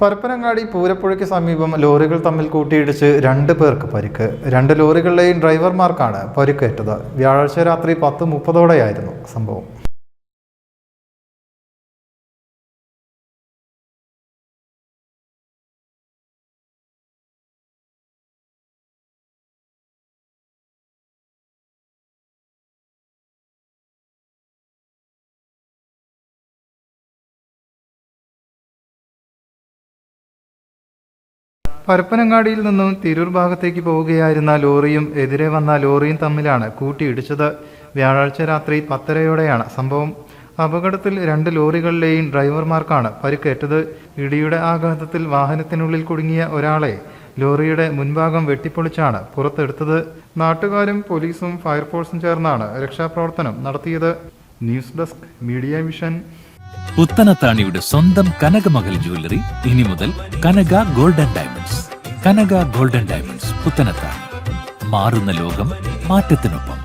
പരപ്പനങ്ങാടി പൂരപ്പുഴയ്ക്ക് സമീപം ലോറികൾ തമ്മിൽ കൂട്ടിയിടിച്ച് രണ്ട് പേർക്ക് പരിക്ക്. രണ്ട് ലോറികളിലെയും ഡ്രൈവർമാർക്കാണ് പരിക്കേറ്റത്. വ്യാഴാഴ്ച രാത്രി പത്ത് മുപ്പതോടെയായിരുന്നു സംഭവം. പരപ്പനങ്ങാടിയിൽ നിന്നും തിരൂർ ഭാഗത്തേക്ക് പോവുകയായിരുന്ന ലോറിയും എതിരെ വന്ന ലോറിയും തമ്മിലാണ് കൂട്ടിയിടിച്ചത്. വ്യാഴാഴ്ച രാത്രി പത്തരയോടെയാണ് സംഭവം. അപകടത്തിൽ രണ്ട് ലോറികളിലെയും ഡ്രൈവർമാർക്കാണ് പരിക്കേറ്റത്. ഇടിയുടെ ആഘാതത്തിൽ വാഹനത്തിനുള്ളിൽ കുടുങ്ങിയ ഒരാളെ ലോറിയുടെ മുൻഭാഗം വെട്ടിപ്പൊളിച്ചാണ് പുറത്തെടുത്തത്. നാട്ടുകാരും പോലീസും ഫയർഫോഴ്സും ചേർന്നാണ് രക്ഷാപ്രവർത്തനം നടത്തിയത്. News desk media mission. പുത്തനത്താണിയുടെ സ്വന്തം കനകമകൽ ജ്വല്ലറി ഇനി മുതൽ Kanaka golden diamonds Kanaka golden diamonds Puthanathani മാറുന്ന ലോകം മാറ്റത്തിനൊപ്പം.